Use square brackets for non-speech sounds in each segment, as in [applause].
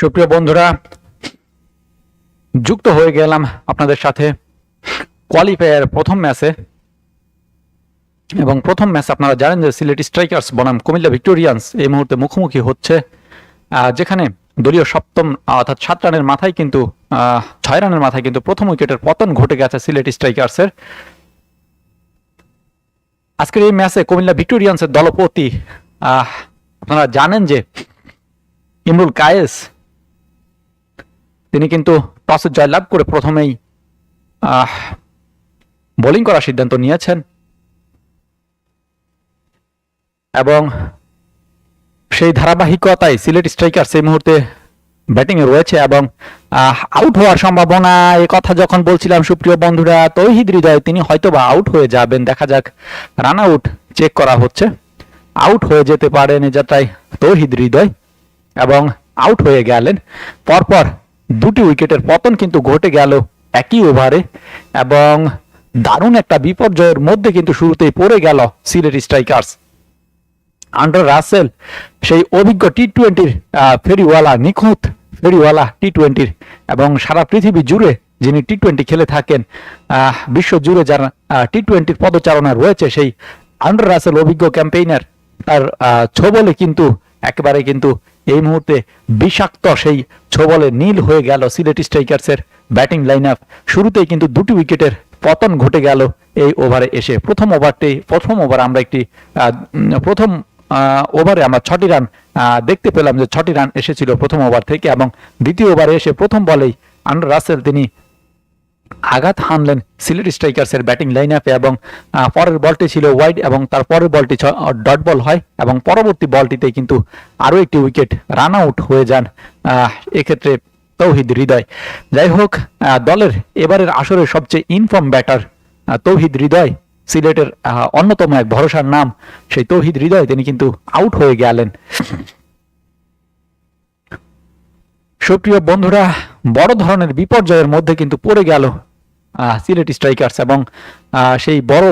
সুপ্রিয় বন্ধুরা, যুক্ত হয়ে গেলাম আপনাদের সাথে কোয়ালিফায়ার প্রথম ম্যাচে এবং প্রথম ম্যাচ আপনারা জানেন যে সিলেট স্ট্রাইকার্স বনাম কুমিল্লা ভিক্টোরিয়ান্স এই মুহূর্তে মুখোমুখি হচ্ছে। যেখানে দলীয় সপ্তম, অর্থাৎ সাত রানের মাথায় কিন্তু ছয় রানের মাথায় কিন্তু প্রথম উইকেটের পতন ঘটে গেছে সিলেট স্ট্রাইকার্সের আজকের এই ম্যাচে কুমিল্লা ভিক্টোরিয়ান্সের দলপতি আপনারা জানেন যে ইমরুল কায়েস তিনি কিন্তু টসে জয়লাভ করে প্রথমেই বোলিং করার সিদ্ধান্ত নিয়েছেন। এবং সেই ধারাবাহিকতায় সিলেট স্ট্রাইকার সেই মুহূর্তে ব্যাটিংয়ে রয়েছে এবং আউট হওয়ার সম্ভাবনা, এ কথা যখন বলছিলাম, সুপ্রিয় বন্ধুরা, তৌহিদ হৃদয়, তিনি হয়তোবা আউট হয়ে যাবেন। দেখা যাক রান আউট চেক করা হচ্ছে। আউট হয়ে যেতে পারেন এ তৌহিদ হৃদয় এবং আউট হয়ে গেলেন। পরপর দুটি উইকেটের পতন কিন্তু ঘটে গেল একই ওভারে এবং দারুণ একটা বিপর্যয়ের মধ্যে কিন্তু শুরুতেই পড়ে গেল সিলেট স্ট্রাইকার্স। আন্ডার রাসেল, সেই অভিজ্ঞ টি টোয়েন্টির ফেরিওয়ালা নিখুঁত ফেরিওয়ালা টি টোয়েন্টির এবং সারা পৃথিবী জুড়ে যিনি টি টোয়েন্টি খেলে থাকেন বিশ্ব জুড়ে যারা টি টোয়েন্টির পদচারণা রয়েছে, সেই আন্ডার রাসেল অভিজ্ঞ ক্যাম্পেইনার, তার ছবলে কিন্তু একেবারে কিন্তু এই মুহূর্তে বিষাক্ত সেই ছোবলে নীল হয়ে গেল সিলেট স্ট্রাইকার্সের ব্যাটিং লাইন আপ শুরুতেই কিন্তু দুটি উইকেটের পতন ঘটে গেল এই ওভারে এসে। প্রথম ওভারটি, প্রথম ওভার আমরা একটি প্রথম ওভারে আমরা ছটি রান দেখতে পেলাম যে ছটি রান এসেছিল প্রথম ওভার থেকে এবং দ্বিতীয় ওভারে এসে প্রথম বলেই আন্ডার রাসেল তিনি আঘাত হানলেন সিলেট স্ট্রাইকার্সের ব্যাটিং লাইন আপে এবং পরের বলটি ছিল ওয়াইড এবং তার পরের বলটি ডট বল হয় এবং পরবর্তী বলটিতে কিন্তু আরও একটি উইকেট রান আউট হয়ে যান এক্ষেত্রে তৌহিদ হৃদয়। যাই হোক দলের এবারের আসরের সবচেয়ে ইনফর্ম ব্যাটার তৌহিদ হৃদয়, সিলেটের অন্যতম এক ভরসার নাম, সেই তৌহিদ হৃদয় তিনি কিন্তু আউট হয়ে গেলেন। সুপ্রিয় বন্ধুরা, বড় ধরনের বিপর্যয়ের মধ্যে কিন্তু পড়ে গেল সিলেট স্ট্রাইকার্স এবং সেই বড়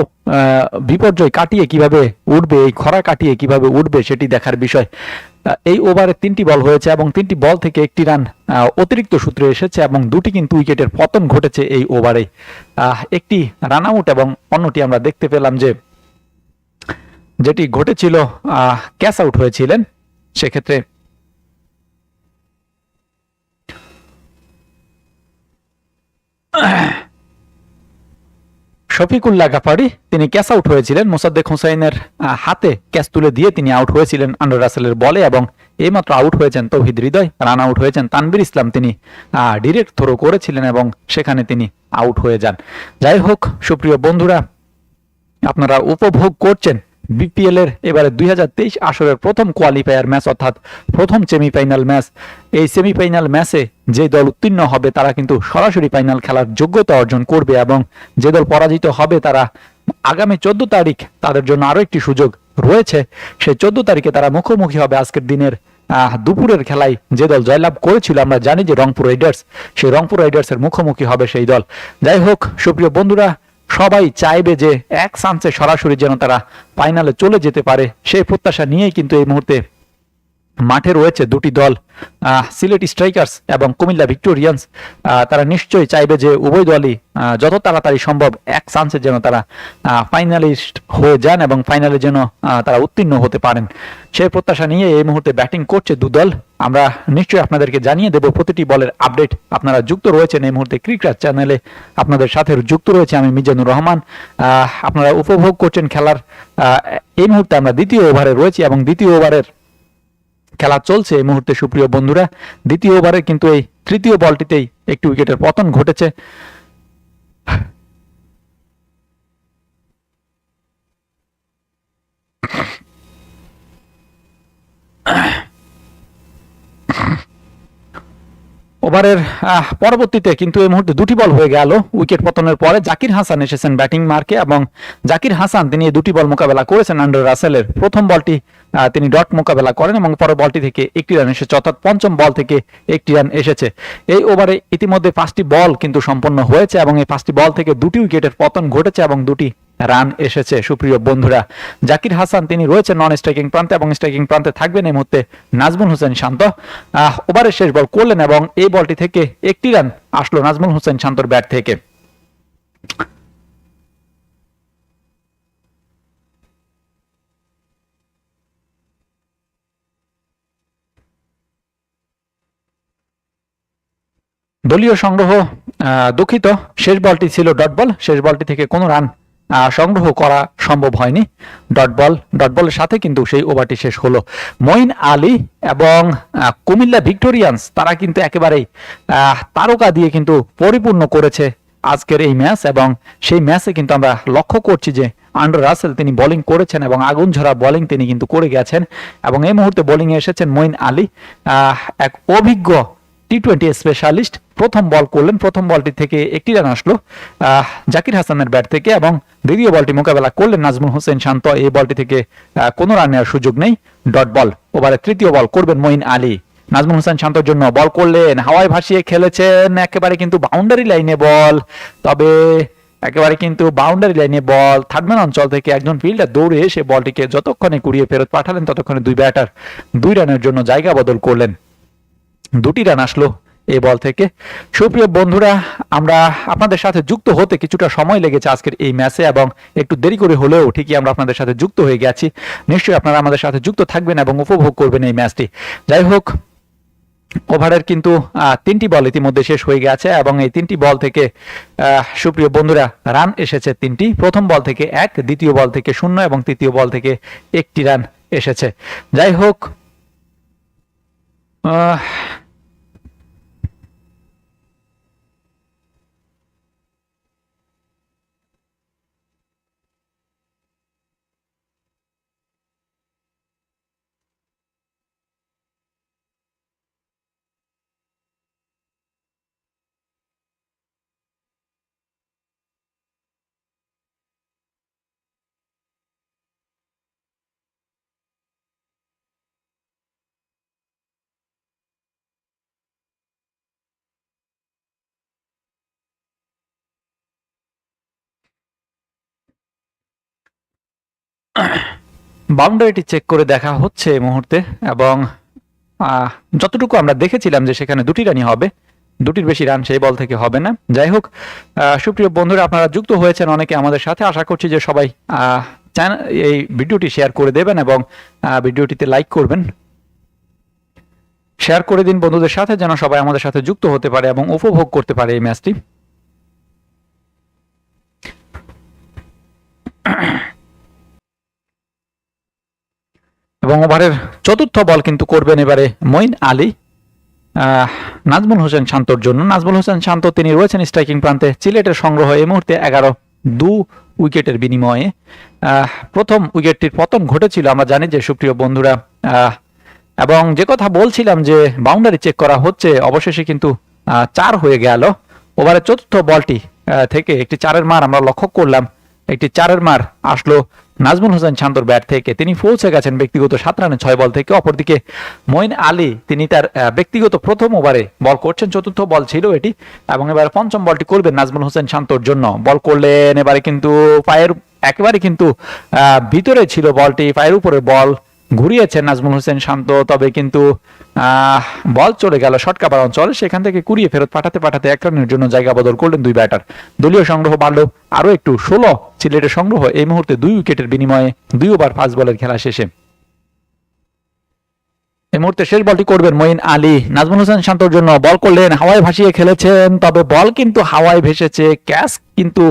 বিপর্যয় কাটিয়ে কীভাবে উঠবে, এই খরা কাটিয়ে কীভাবে উঠবে সেটি দেখার বিষয়। এই ওভারে তিনটি বল হয়েছে এবং তিনটি বল থেকে একটি রান অতিরিক্ত সূত্রে এসেছে এবং দুটি কিন্তু উইকেটের পতন ঘটেছে এই ওভারে একটি রান আউট এবং অন্যটি আমরা দেখতে পেলাম যে, যেটি ঘটেছিল ক্যাচ আউট হয়েছিলেন। সেক্ষেত্রে [sighs] শফিকুল্লাহ গাফারি, তিনি ক্যাচ আউট হয়েছিলেন। মোসাদ্দেক হোসাইনের হাতে ক্যাচ তুলে দিয়ে তিনি আউট হয়েছিলেন আন্ডার রাসেলের বলে এবং এইমাত্র আউট হয়েছেন তৌহিদ হৃদয়, রান আউট হয়েছেন তানবির ইসলাম তিনি। ডিরেক্ট থ্রো করেছিলেন এবং সেখানে তিনি আউট হয়ে যান। যাই হোক, সুপ্রিয় বন্ধুরা, আপনারা উপভোগ করছেন বিপিএল এর এবারে দু হাজার তেইশ আসরের প্রথম কোয়ালিফায়ার ম্যাচ অর্থাৎ প্রথম সেমিফাইনাল ম্যাচ এই সেমিফাইনাল ম্যাচে যে দল উত্তীর্ণ হবে, তারা কিন্তু সরাসরি ফাইনাল খেলার যোগ্যতা অর্জন করবে এবং যে দল পরাজিত হবে, তারা আগামী চোদ্দ তারিখ তাদের জন্য আরও একটি সুযোগ রয়েছে। সেই চোদ্দ তারিখে তারা মুখোমুখি হবে আজকের দিনের দুপুরের খেলায়। যে দল জয়লাভ করেছিল, আমরা জানি যে রংপুর রাইডার্স, সেই রংপুর রাইডার্সের মুখোমুখি হবে সেই দল। যাই হোক, সুপ্রিয় বন্ধুরা সবাই চাইবে যে এক চান্সে সরাসরি যেন তারা ফাইনালে চলে যেতে পারে। সেই প্রত্যাশা নিয়েই কিন্তু এই মুহূর্তে মাঠে রয়েছে দুটি দল সিলেট স্ট্রাইকার্স এবং কুমিল্লা ভিক্টোরিয়ান্স। তারা নিশ্চয়ই চাইবে যে উভয় দলই যত তাড়াতাড়ি সম্ভব এক চান্সে যেন তারা ফাইনালিস্ট হয়ে যান এবং ফাইনালে যেন তারা উত্তীর্ণ হতে পারেন। সেই প্রত্যাশা নিয়ে এই মুহূর্তে ব্যাটিং করছে দু দল। আমরা নিশ্চয়ই আপনাদেরকে জানিয়ে দেব প্রতিটি বলের আপডেট আপনারা যুক্ত রয়েছেন এই মুহূর্তে ক্রিকেট চ্যানেলে আপনাদের সাথে যুক্ত রয়েছে আমি মিজানুর রহমান। আপনারা উপভোগ করছেন খেলার এই মুহূর্তে আমরা দ্বিতীয় ওভারে রয়েছি এবং দ্বিতীয় ওভারের খেলা চলছে এই মুহূর্তে, সুপ্রিয় বন্ধুরা। দ্বিতীয় ওভারে কিন্তু এই তৃতীয় বলটিতেই একটি উইকেটের পতন ঘটেছে। ওভারের পরবর্তীতে কিন্তু এই মুহূর্তে দুটি বল হয়ে গেল উইকেট পতনের পরে। জাকির হাসান এসেছেন ব্যাটিং মার্কে এবং জাকির হাসান তিনি দুটি বল মোকাবেলা করেছেন আন্ডার রাসেলের প্রথম বলটি তিনি ডট মোকাবেলা করেন এবং পরের বলটি থেকে একটি রান এসেছে, অর্থাৎ পঞ্চম বল থেকে একটি রান এসেছে। এই ওভারে ইতিমধ্যে পাঁচটি বল কিন্তু সম্পন্ন হয়েছে এবং এই পাঁচটি বল থেকে দুটি উইকেটের পতন ঘটেছে এবং দুটি রান এসেছে। সুপ্রিয় বন্ধুরা, জাকির হাসান, তিনি রয়েছেন নন স্ট্রাইকিং প্রান্তে এবং স্ট্রাইকিং প্রান্তে থাকবেন এই মুহূর্তে নাজমুল হোসেন শান্ত। ওভারের শেষ বল করলেন এবং এই বলটি থেকে একটি রান আসলো নাজমুল হোসেন শান্তর ব্যাট থেকে। দলীয় সংগ্রহ দুঃখিত। শেষ বলটি ছিল ডট বল। শেষ বলটি থেকে কোনো রান সংগ্রহ করা সম্ভব হয়নি। ডট বল, ডট বলের সাথে কিন্তু সেই ওভারটি শেষ হলো। মঈন আলী এবং কুমিল্লা ভিক্টোরিয়ান্স, তারা কিন্তু একেবারেই তারকা দিয়ে কিন্তু পরিপূর্ণ করেছে আজকের এই ম্যাচ এবং সেই ম্যাচে কিন্তু আমরা লক্ষ্য করছি যে আন্ডার রাসেল তিনি বোলিং করেছেন এবং আগুন ঝরা বোলিং তিনি কিন্তু করে গেছেন এবং এই মুহূর্তে বোলিংয়ে এসেছেন মঈন আলী। এক অভিজ্ঞ টি টোয়েন্টি স্পেশালিস্ট প্রথম বল করলেন। প্রথম বলটি থেকে একটি রান আসলো। জাকির হাসানের ব্যাট থেকে এবং দ্বিতীয় বলটি মোকাবেলা করলেন নাজমুল হোসেন শান্ত। এই বলটি থেকে কোনো রান নেওয়ার সুযোগ নেই। ডট বল ওভারে তৃতীয় বল করবেন মঈন আলী। নাজমুল হোসেন শান্তর জন্য বল করলেন। হাওয়ায় ভাসিয়ে খেলেছেন। একেবারে কিন্তু বাউন্ডারি লাইনে বল তবে একেবারে কিন্তু বাউন্ডারি লাইনে বল থার্ডম্যান অঞ্চল থেকে একজন ফিল্ডার দৌড়ে এসে বলটিকে যতক্ষণে কুড়িয়ে ফেরত পাঠালেন, ততক্ষণে দুই ব্যাটার দুই রানের জন্য জায়গা বদল করলেন। দুটি রান আসলো এই বল থেকে। সুপ্রিয় বন্ধুরা, আমরা আপনাদের সাথে যুক্ত হতে কিছুটা সময় লেগেছে আজকের এই ম্যাচে এবং একটু দেরি করে হলেও ঠিকই আমরা আপনাদের সাথে যুক্ত হয়ে গেছি। নিশ্চয়ই আপনারা আমাদের সাথে যুক্ত থাকবেন এবং উপভোগ করবেন এই ম্যাচটি। যাই হোক, ওভারের কিন্তু তিনটি বল ইতিমধ্যে শেষ হয়ে গেছে এবং এই তিনটি বল থেকে সুপ্রিয় বন্ধুরা, রান এসেছে তিনটি। প্রথম বল থেকে এক, দ্বিতীয় বল থেকে শূন্য এবং তৃতীয় বল থেকে একটি রান এসেছে। যাই হোক Uh, বাউন্ডারিটি চেক করে দেখা হচ্ছে এই মুহূর্তে এবং যতটুকু আমরা দেখেছিলাম যে সেখানে দুটি রানই হবে, দুটির বেশি রান সেই বল থেকে হবে না। যাই হোক সুপ্রিয় বন্ধুরা, আপনারা যুক্ত হয়েছেন অনেকে আমাদের সাথে। আশা করছি যে সবাই চ্যানেল এই ভিডিওটি শেয়ার করে দেবেন এবং ভিডিওটিতে লাইক করবেন। শেয়ার করে দিন বন্ধুদের সাথে যেন সবাই আমাদের সাথে যুক্ত হতে পারে এবং উপভোগ করতে পারে এই ম্যাচটি। এবং ওভারের চতুর্থ বল কিন্তু করবেন এবারে মঈন আলী। নাজমুল হোসেন শান্তর জন্য। নাজমুল হোসেন শান্ত, তিনি রয়েছেন স্ট্রাইকিং প্রান্তে। সিলেটের সংগ্রহ এই মুহূর্তে এগারো, দু উইকেটের বিনিময়ে। প্রথম উইকেটটির পতন ঘটেছিল, আমরা জানি যে সুপ্রিয় বন্ধুরা। এবং যে কথা বলছিলাম যে বাউন্ডারি চেক করা হচ্ছে, অবশেষে কিন্তু চার হয়ে গেল। ওভারের চতুর্থ বলটি থেকে একটি চারের মার আমরা লক্ষ্য করলাম। একটি চারের মার আসলো নাজমুল হোসেন শান্তর ব্যাট থেকে তিনি পৌঁছে গেছেন ব্যক্তিগত সাত রানে ছয় বল থেকে। অপরদিকে মইন আলী, তিনি তার ব্যক্তিগত প্রথম ওভারে বল করছেন, চতুর্থ বল ছিল এটি, এবং এবার পঞ্চম বলটি করবেন নাজমুল হোসেন শান্তর জন্য। বল করলেন এবারে কিন্তু পায়ের, একেবারে কিন্তু ভিতরে ছিল বলটি, পায়ের উপরে বল। ঘুরিয়েছেন, নাজমুল হোসেন শান্ত, তবে কিন্তু বল চলে গেল শর্ট কাবার অঞ্চল। সেখান থেকে কুড়িয়ে ফেরত পাঠাতে পাঠাতে এক রানের জন্য জায়গা বদল করলেন দুই ব্যাটার। দলীয় সংগ্রহ বাড়লো আরও একটু। ষোলো সিলেটের সংগ্রহ এই মুহূর্তে দুই উইকেটের বিনিময়ে দুই ওভার ফাস্ট বলের খেলা শেষে। এই মুহূর্তে শেষ বলটি করবেন মঈন আলী। নাজমুল হোসেন শান্তর জন্য বল করলেন, হাওয়ায় ভাসিয়ে খেলেছেন, তবে বল কিন্তু হাওয়ায় ভেসেছে, ক্যাচ কিন্তু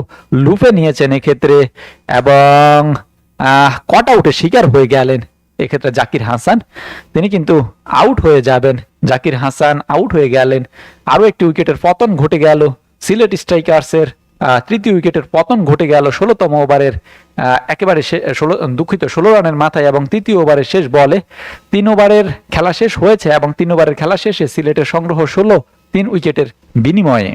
লুফে নিয়েছেন এক্ষেত্রে, এবং কট আউটে শিকার হয়ে গেলেন এক্ষেত্রে জাকির হাসান, তিনি কিন্তু আউট হয়ে যাবেন। জাকির হাসান আউট হয়ে গেলেন। আরও একটি উইকেটের পতন ঘটে গেল। সিলেট স্ট্রাইকার্সের তৃতীয় উইকেটের পতন ঘটে গেল ষোলোতম ওভারের একেবারে ষোলো, দুঃখিত, ষোলো রানের মাথায় এবং তৃতীয় ওভারের শেষ বলে। তিন ওভারের খেলা শেষ হয়েছে এবং তিন ওভারের খেলা শেষে সিলেটের সংগ্রহ ষোলো, তিন উইকেটের বিনিময়ে।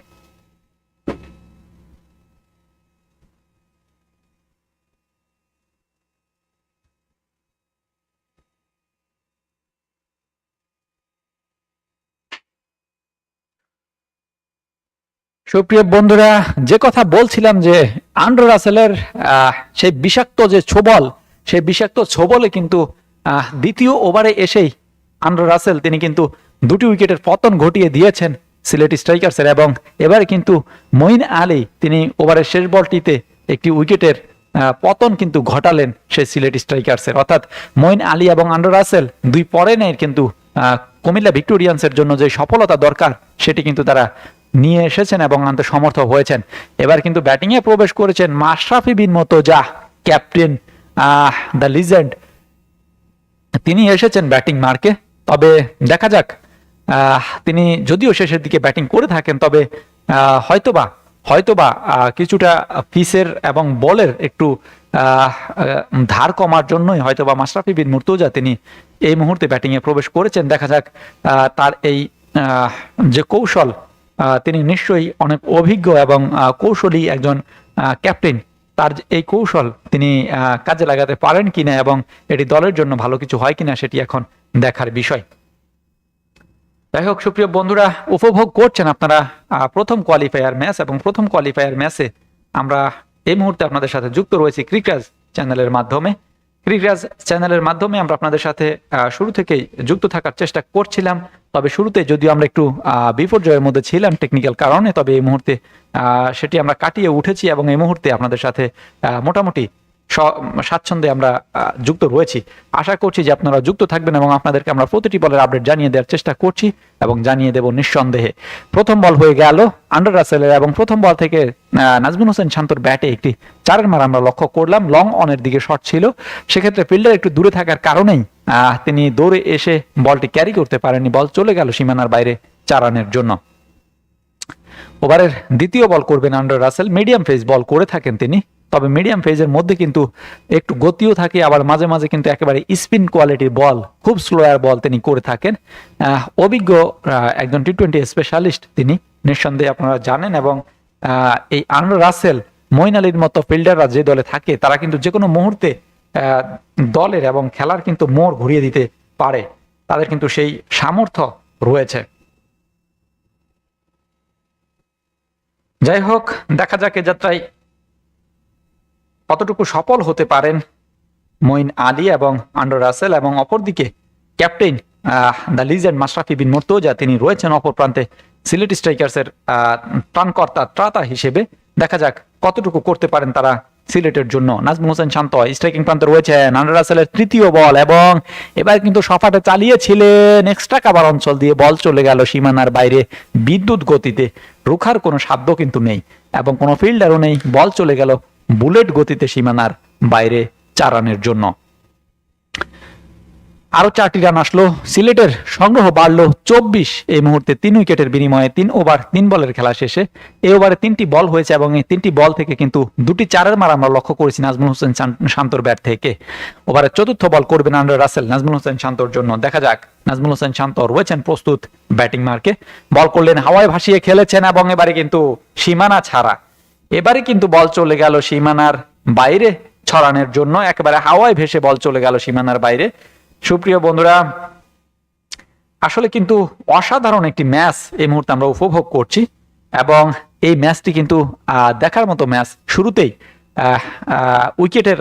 সুপ্রিয় বন্ধুরা, যে কথা বলছিলাম যে আন্ড্রু রাসেলের সেই বিষাক্ত যে ছোবল, সেই বিষাক্ত ছোবলে কিন্তু দ্বিতীয় ওভারে এসেই আন্ড্রু রাসেল, তিনি কিন্তু দুটি উইকেটের পতন ঘটিয়ে দিয়েছেন সিলেটি স্ট্রাইকার্সের এবং এবারে কিন্তু মঈন আলী, তিনি ওভারের শেষ বলটিতে একটি উইকেটের পতন কিন্তু ঘটালেন সেই সিলেটি স্ট্রাইকার্সের। অর্থাৎ মঈন আলী এবং আন্ড্রু রাসেল দুই পরে নেই কিন্তু কুমিল্লা ভিক্টোরিয়ান্সের জন্য যে সফলতা দরকার, সেটি কিন্তু তারা নিয়ে এসেছেন এবং আনতে সমর্থ হয়েছেন। এবার কিন্তু ব্যাটিংয়ে প্রবেশ করেছেন মাশরাফি বিন মতো যা ক্যাপ্টেন, আহ, দ্য লিজেন্ড। তিনি এসেছেন ব্যাটিং মার্কে। তবে দেখা যাক তিনি যদিও শেষের দিকে ব্যাটিং করে থাকেন, তবে হয়তোবা হয়তোবা কিছুটা পিসের এবং বলের একটু ধার কমার জন্যই হয়তোবা মাশরাফি বিন মুর্তুজা তিনি এই মুহূর্তে ব্যাটিংয়ে প্রবেশ করেছেন। দেখা যাক তার এই যে কৌশল তিনি নিশ্চয়ই অনেক অভিজ্ঞ এবং কৌশলী একজন ক্যাপ্টেন তার এই কৌশল তিনি কাজে লাগাতে পারেন কিনা এবং এটি দলের জন্য ভালো কিছু হয় কিনা সেটি এখন দেখার বিষয়। যাই হোক, সুপ্রিয় বন্ধুরা, উপভোগ করছেন আপনারা প্রথম কোয়ালিফায়ার ম্যাচ এবং প্রথম কোয়ালিফায়ার ম্যাচে আমরা এই মুহূর্তে আপনাদের সাথে যুক্ত রয়েছি ক্রিকরাজ চ্যানেলের মাধ্যমে। ক্রিকরাজ চ্যানেলের মাধ্যমে আমরা আপনাদের সাথে শুরু থেকেই যুক্ত থাকার চেষ্টা করছিলাম। তবে শুরুতে যদিও আমরা একটু বিপর্যয়ের মধ্যে ছিলাম টেকনিক্যাল কারণে, তবে এই মুহূর্তে সেটি আমরা কাটিয়ে উঠেছি এবং এই মুহূর্তে আপনাদের সাথে মোটামুটি স্বাচ্ছন্দ্যে আমরা যুক্ত রয়েছি। আশা করছি যে আপনারা যুক্ত থাকবেন এবং আপনাদেরকে আমরা প্রতিটি বলের আপডেট জানিয়ে দেওয়ার চেষ্টা করছি এবং জানিয়ে দেব নিঃসন্দেহে। প্রথম বল হয়ে গেল আন্ডার রাসেলের এবং প্রথম বল থেকে নাজমুল হোসেন শান্তর ব্যাটে একটি চারের মার আমরা লক্ষ্য করলাম। লং অনের দিকে শট ছিল। সেক্ষেত্রে ফিল্ডার একটু দূরে থাকার কারণেই তিনি দৌড়ে এসে বলটি ক্যারি করতে পারেননি। বল চলে গেল সীমানার বাইরে চার রানের জন্য। ওভারের দ্বিতীয় বল করবেন Andre Russell. Medium pace ball করে থাকেন তিনি। তবে মিডিয়াম ফেজের মধ্যে কিন্তু একটু গতিও থাকে, আবার মাঝে মাঝে কিন্তু একেবারে স্পিন কোয়ালিটির বল খুব স্লোয়ার বল তিনি করে থাকেন। অভিজ্ঞ একজন টি টোয়েন্টি স্পেশালিস্ট তিনি। নিঃসন্দেহে আপনারা জানেন এবং এই আন্ডার রাসেল মইন আলীর মতো ফিল্ডাররা যে দলে থাকে, তারা কিন্তু যে কোনো মুহূর্তে দলের এবং খেলার কিন্তু মোড় ঘুরিয়ে দিতে পারে। তাদের কিন্তু সেই সামর্থ্য রয়েছে। যাই হোক, দেখা যাক এ যাত্রায় কতটুকু সফল হতে পারেন? মঈন আলী এবং আন্ডার রাসেল এবং অপরদিকে captain the legend Mashrafe bin Mortaza, তিনি রয়েছেন অপর প্রান্তে সিলেট স্ট্রাইকার্সের ত্রাণকর্তা, ত্রাতা হিসেবে। দেখা যাক কতটুকু করতে পারেন তারা সিলেটের জন্য। নাজমুল হোসেন শান্ত স্ট্রাইকিং প্রান্তে রয়েছেন আন্ডার রাসেলের তৃতীয় বল এবং এবার কিন্তু সফাটা চালিয়েছিলেন এক্সট্রা কাবার অঞ্চল দিয়ে বল চলে গেল সীমানার বাইরে বিদ্যুৎ গতিতে। রুখার কোনো সাধ্য কিন্তু নেই এবং কোনো ফিল্ডারও নেই, বল চলে গেল বুলেট গতিতে সীমানার বাইরে চার রানের জন্য। আরও চারটি রান আসলো। সিলেটের সংগ্রহ বাড়লো চব্বিশ। এই মুহূর্তে তিন উইকেটের বিনিময়ে তিন ওভার, তিন বলের খেলা শেষে। এই ওভারে তিনটি বল হয়েছে এবং এই তিনটি বল থেকে কিন্তু দুটি চারের মার আমরা লক্ষ্য করেছি নাজমুল হোসেন শান্তর ব্যাট থেকে। ওভারে চতুর্থ বল করবেন আন্ডার রাসেল নাজমুল হোসেন শান্তর জন্য। দেখা যাক, নাজমুল হোসেন শান্ত রয়েছেন প্রস্তুত ব্যাটিং মার্কে। বল করলেন হাওয়ায় ভাসিয়ে খেলেছেন এবং এবারে কিন্তু সীমানা ছাড়া। এবারে কিন্তু বল চলে গেল সীমানার বাইরে, ছড়ানোর জন্য। একেবারে হাওয়ায় ভেসে বল চলে গেল সীমানার বাইরে। সুপ্রিয় বন্ধুরা, আসলে কিন্তু অসাধারণ একটি ম্যাচ এই মুহূর্তে আমরা উপভোগ করছি এবং এই ম্যাচটি কিন্তু দেখার মতো ম্যাচ শুরুতেই উইকেটের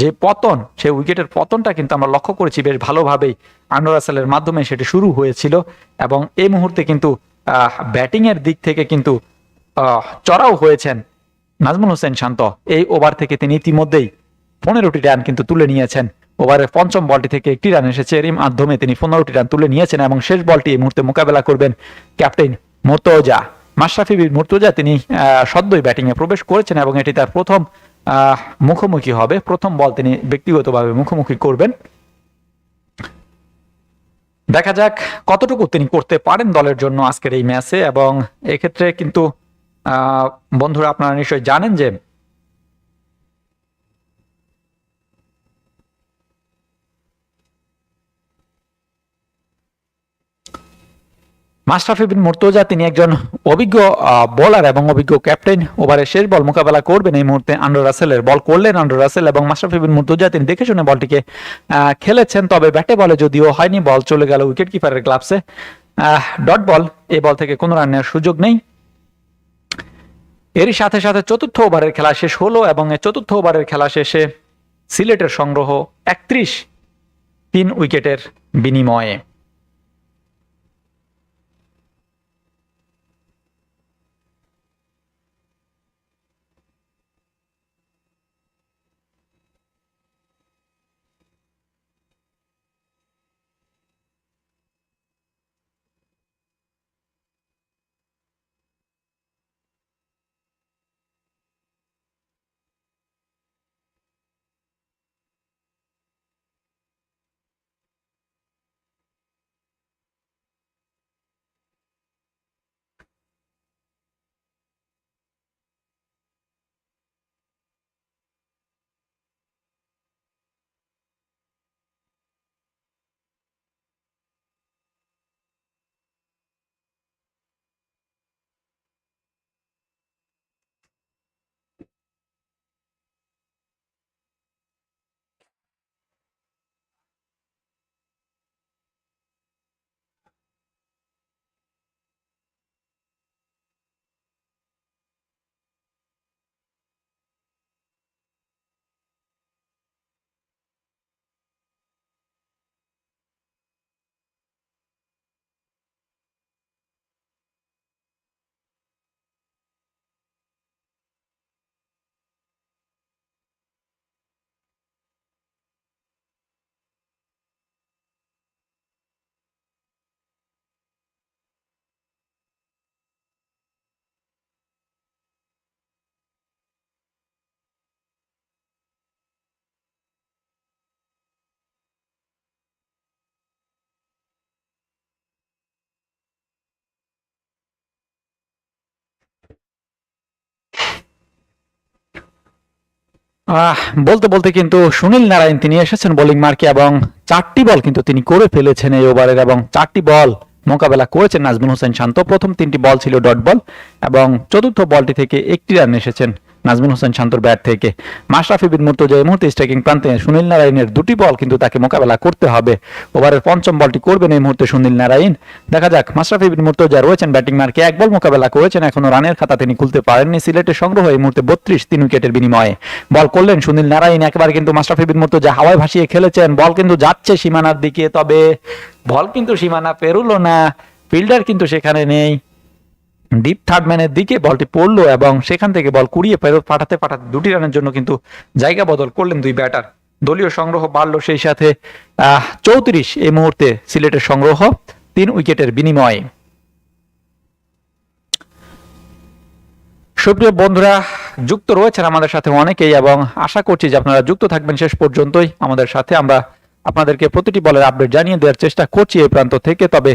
যে পতন, সেই উইকেটের পতনটা কিন্তু আমরা লক্ষ্য করেছি বেশ ভালোভাবেই। আন্ডার মাধ্যমে সেটি শুরু হয়েছিল এবং এই মুহূর্তে কিন্তু ব্যাটিং এর দিক থেকে কিন্তু চড়াও হয়েছেন। নাজমুল হোসেন শান্ত, এই ওভার থেকে তিনি ইতিমধ্যেই পনেরোটি রান কিন্তু তুলে নিয়েছেন। ওভারের পঞ্চম বলটি থেকে একটি রান এসেছে। এরই মাধ্যমে তিনি পনেরোটি রান তুলে নিয়েছেন এবং শেষ বলটি এই মুহূর্তে মোকাবেলা করবেন ক্যাপ্টেন মোর্তজা। মাশরাফি বিন মুর্তজা তিনি সদ্যই ব্যাটিংয়ে প্রবেশ করেছেন এবং এটি তার প্রথম মুখোমুখি হবে। প্রথম বল তিনি ব্যক্তিগতভাবে মুখোমুখি করবেন। দেখা যাক কতটুকু তিনি করতে পারেন দলের জন্য আজকের এই ম্যাচে এবং এক্ষেত্রে কিন্তু বন্ধুরা, আপনারা নিশ্চয়ই জানেন যে মাশরাফি বিন মুর্তজা তিনি একজন অভিজ্ঞ বোলার এবং অভিজ্ঞ ক্যাপ্টেন ওভারের শেষ বল মোকাবেলা করবেন। এই মুহূর্তে আন্ডার রাসেলের বল করলেন আন্ডার রাসেল এবং মাশরাফি বিন মুর্তজা। তিনি দেখে শুনে বলটিকে খেলেছেন, তবে ব্যাটে বলে যদিও হয়নি বল চলে গেল উইকেট কিপারের গ্লাভসে ডট বল এই বল থেকে কোনো রান নেওয়ার সুযোগ নেই। এরই সাথে সাথে চতুর্থ ওভারের খেলা শেষ হলো এবং চতুর্থ ওভারের খেলা শেষে সিলেটের সংগ্রহ একত্রিশ তিন উইকেটের বিনিময়ে। বলতে বলতে কিন্তু সুনীল নারায়ণ তিনি এসেছেন বোলিং মার্কে এবং চারটি বল কিন্তু তিনি করে ফেলেছেন এই ওভারের এবং চারটি বল মোকাবেলা করেছেন নাজমুল হোসেন শান্ত। প্রথম তিনটি বল ছিল ডট বল এবং চতুর্থ বলটি থেকে একটি রান এসেছেন। নাজমুল হোসেন শান্তর ব্যাট থেকে। মাশরাফি বিন মুর্তজা এই মুহূর্তে স্ট্রাইকিং প্রান্তে সুনীল নারায়ণের দুটি বল কিন্তু তাকে মোকাবেলা করতে হবে। ওভারের পঞ্চম বলটি করবেন এই মুহূর্তে সুনীল নারায়ণ। দেখা যাক, মাশরাফি বিন মুর্তজা রয়েছেন ব্যাটিং মার্কে এক বল মোকাবেলা করেছেন, এখনও রানের খাতা তিনি খুলতে পারেননি। সিলেটের সংগ্রহ এই মুহূর্তে বত্রিশ তিন উইকেটের বিনিময়ে। বল করলেন সুনীল নারায়ণ, একেবারে কিন্তু মাশরাফি বিন মুর্তজা হাওয়ায় ভাসিয়ে খেলেছেন। বল কিন্তু যাচ্ছে সীমানার দিকে, তবে বল কিন্তু সীমানা পেরুলো না। ফিল্ডার কিন্তু সেখানে নেই। ডিপ থার্ড ম্যানের দিকে বলটি পড়ল এবং সেখান থেকে বল কুড়িয়ে ফেরত পাঠাতে পাঠাতে দুটি রানের জন্য কিন্তু জায়গা বদল করলেন দুই ব্যাটার দলীয় সংগ্রহ বাড়লো সেই সাথে চৌত্রিশ এই মুহূর্তে সিলেটের সংগ্রহ, তিন উইকেটের বিনিময়ে। সুপ্রিয় বন্ধুরা, যুক্ত রয়েছেন আমাদের সাথে অনেকেই এবং আশা করছি যে আপনারা যুক্ত থাকবেন শেষ পর্যন্তই। আমাদের সাথে আমরা আপনাদেরকে প্রতিটি বলের আপডেট জানিয়ে দেওয়ার চেষ্টা করছি এই প্রান্ত থেকে। তবে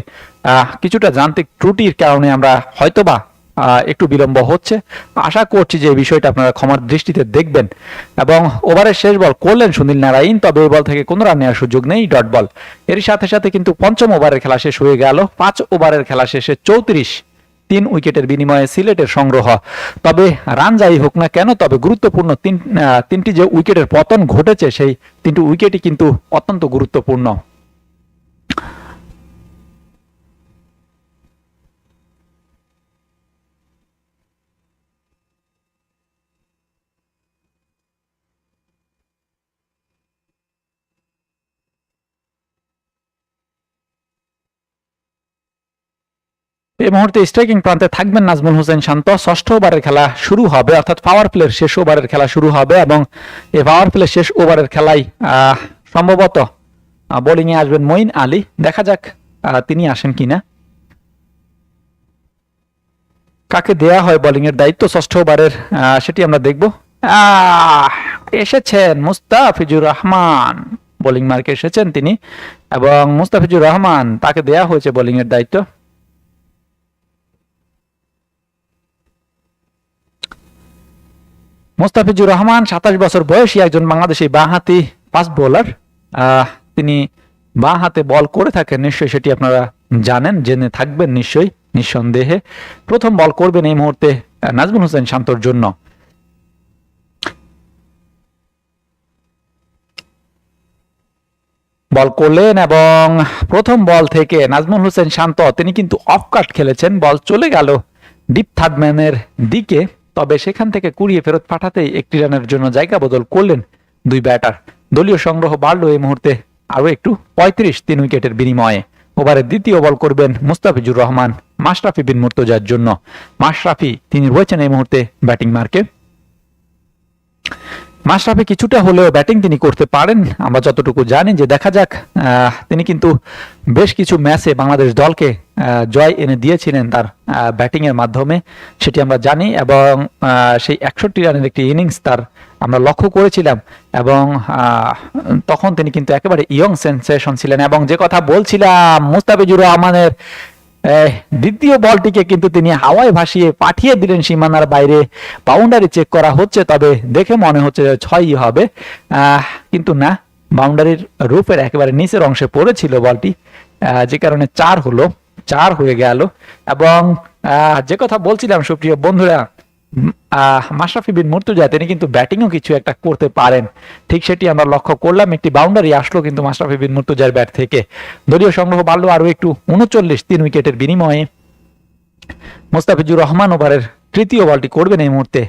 কিছুটা যান্ত্রিক ত্রুটির কারণে আমরা হয়তোবা একটু বিলম্ব হচ্ছে। আশা করছি যে এই বিষয়টা আপনারা ক্ষমার দৃষ্টিতে দেখবেন। এবং ওভারের শেষ বল করলেন সুনীল নারায়ণ, তবে ওই বল থেকে কোনো রান নেওয়ার সুযোগ নেই ডট বল। এর সাথে সাথে কিন্তু পঞ্চম ওভারের খেলা শেষ হয়ে গেল। পাঁচ ওভারের খেলা শেষে চৌত্রিশ তিন উইকেটের বিনিময়ে সিলেটের সংগ্রহ। তবে রান যাই হোক না কেন, তবে গুরুত্বপূর্ণ তিন তিনটি যে উইকেটের পতন ঘটেছে, সেই তিনটি উইকেটই কিন্তু অত্যন্ত গুরুত্বপূর্ণ। এই মুহূর্তে স্ট্রাইকিং প্রান্তে থাকবেন নাজমুল হোসেন শান্ত। ষষ্ঠ ওভারের খেলা শুরু হবে অর্থাৎ পাওয়ার প্লের শেষ ওভারের খেলা শুরু হবে এবং এই পাওয়ার প্লের শেষ ওভারের আহ, সম্ভবত বোলিংয়ে আসবেন মঈন আলী। দেখা যাক তিনি আসেন কিনা। কাকে দেয়া হয় বোলিং এর দায়িত্ব? ষষ্ঠ ওভারের সেটি আমরা দেখব। এসেছেন মুস্তাফিজুর রহমান। বোলিং মার্কে এসেছেন তিনি এবং মুস্তাফিজুর রহমান তাকে দেয়া হয়েছে বোলিং এর দায়িত্ব। মোস্তাফিজুর রহমান, সাতাশ বছর বয়সী একজন বাংলাদেশি বাঁহাতি ফাস্ট বোলার তিনি বাঁ হাতে বল করে থাকেন, নিশ্চয়ই সেটি আপনারা জানেন, জেনে থাকবেন নিশ্চয়ই, নিঃসন্দেহে। প্রথম বল করবেন এই মুহূর্তে নাজমুল হোসেন শান্তর জন্য। বল করলেন এবং প্রথম বল থেকে নাজমুল হোসেন শান্ত, তিনি কিন্তু অফ কাট খেলেছেন, বল চলে গেল ডিপ থার্ড ম্যানের দিকে। তবে সেখান থেকে কুড়িয়ে ফেরত পাঠাতেই একটি রানের জন্য জায়গা বদল করলেন দুই ব্যাটার। দলীয় সংগ্রহ বাড়লো এই মুহূর্তে আরও একটু পঁয়ত্রিশ তিন উইকেটের বিনিময়ে। ওভারের দ্বিতীয় বল করবেন মুস্তাফিজুর রহমান, মাশরাফি বিন মুর্তজার জন্য। মাশরাফি তিনি রয়েছেন এই মুহূর্তে ব্যাটিং মার্কে। মাশরাফি কিছুটা হলেও ব্যাটিং তিনি করতে পারেন। আমরা যতটুকু জানি যে দেখা যাক তিনি কিন্তু বেশ কিছু ম্যাচে বাংলাদেশ দলকে জয় এনে দিয়েছিলেন তার ব্যাটিং এর মাধ্যমে, সেটি আমরা জানি এবং সেই একষট্টি রানের একটি ইনিংস তার আমরা লক্ষ্য করেছিলাম এবং তখন তিনি কিন্তু একেবারে ইয়ং সেন্সেশন ছিলেন এবং যে কথা বলছিলাম, মুস্তাফিজুর রহমানের দ্বিতীয় বলটিকে কিন্তু তিনি হাওয়ায় ভাসিয়ে পাঠিয়ে দিলেন সীমানার বাইরে। বাউন্ডারি চেক করা হচ্ছে, তবে দেখে মনে হচ্ছে ছয়ই হবে। কিন্তু না, বাউন্ডারির রূপের একেবারে নিচের অংশে পড়েছিল বলটি। যে কারণে চার হলো, চার হয়ে গেল। এবং যে কথা বলছিলাম, সুপ্রিয় বন্ধুরা মাশরাফি বিন মুর্তুজা, তিনি কিন্তু ব্যাটিংও কিছু একটা করতে পারেন। ঠিক সেটি আমরা লক্ষ্য করলাম, একটি বাউন্ডারি আসলো কিন্তু মাশরাফি বিন মুর্তুজার ব্যাট থেকে। দলীয় সংগ্রহ বাড়লো আরও একটু, উনচল্লিশ, তিন উইকেটের বিনিময়ে। মোস্তাফিজুর রহমান ওভারের তৃতীয় বলটি করবেন এই মুহূর্তে।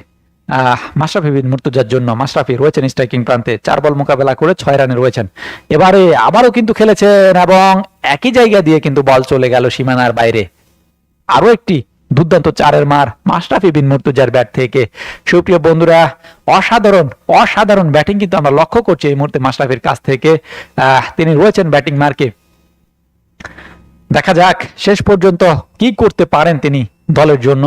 মাশরাফি বিন মুর্তুজার জন্য মাশরাফি রয়েছেন স্ট্রাইকিং প্রান্তে, চার বল মোকাবেলা করে ছয় রানে রয়েছেন। এবারে আবারও কিন্তু খেলেছেন এবং একই জায়গা দিয়ে কিন্তু বল চলে গেল সীমানার বাইরে। আরও একটি দুর্দান্ত চারের মার মাশরাফি বিন মুর্তুজার ব্যাট থেকে। সুপ্রিয় বন্ধুরা, অসাধারণ অসাধারণ ব্যাটিং কিন্তু আমরা লক্ষ্য করছি এই মুহূর্তে মাশরাফির কাছ থেকে। তিনি রয়েছেন ব্যাটিং মার্কে। দেখা যাক, শেষ পর্যন্ত কি করতে পারেন তিনি দলের জন্য।